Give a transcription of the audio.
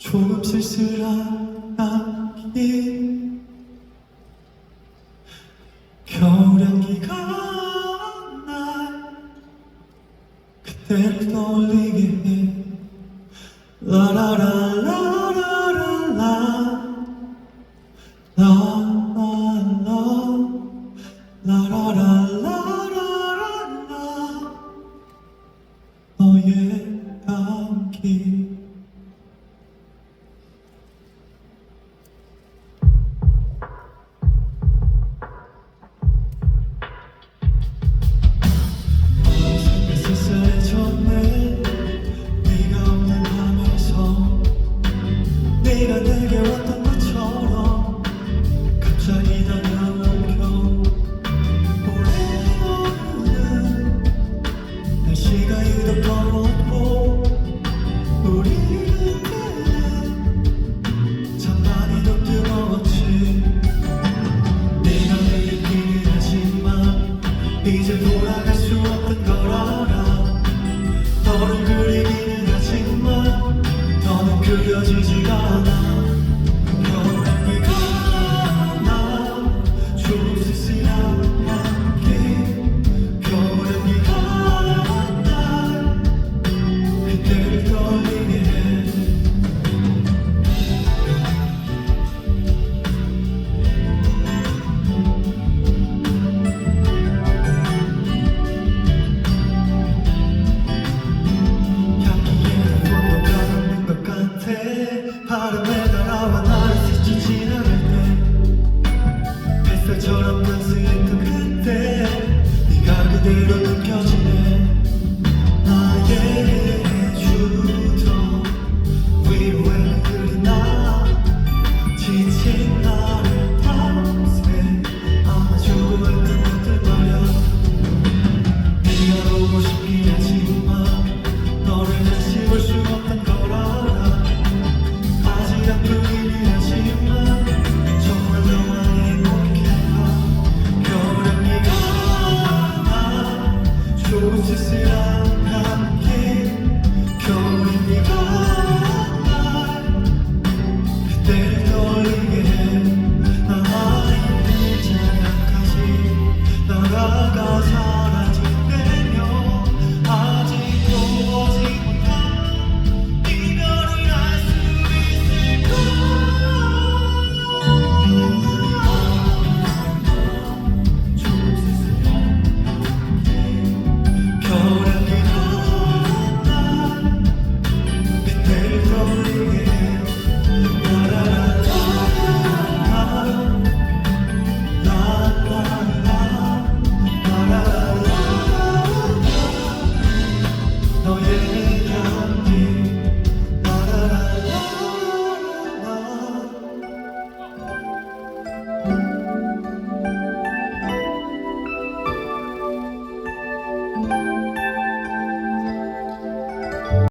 조금 쓸쓸한 나기 겨울 향기가 날 그때를 떠올리게 해. 라라라라라라라 라라라 라라라라라라. 너의 네가 내게 왔던 것처럼 갑자기 다가온 겨울 오래오는 날씨가 유독 더웠고 우리 그때는 참 많이도 뜨거웠지. 내가 느끼긴 하지만 이제 돌아갈 수 없던 걸 알아. 너를 그리기는 하지만 너는 그려지지가 않아 때 햇살처럼 따스했던 그때 네가 그대로 느껴지네. 나의 주도 위로에 흐르나 지친 나를 밤새 안아주고 했던 것들 말야. 네가 보고 싶긴 하지만 너를 다시 볼 수 없던 걸 알아. 아직 아프긴 하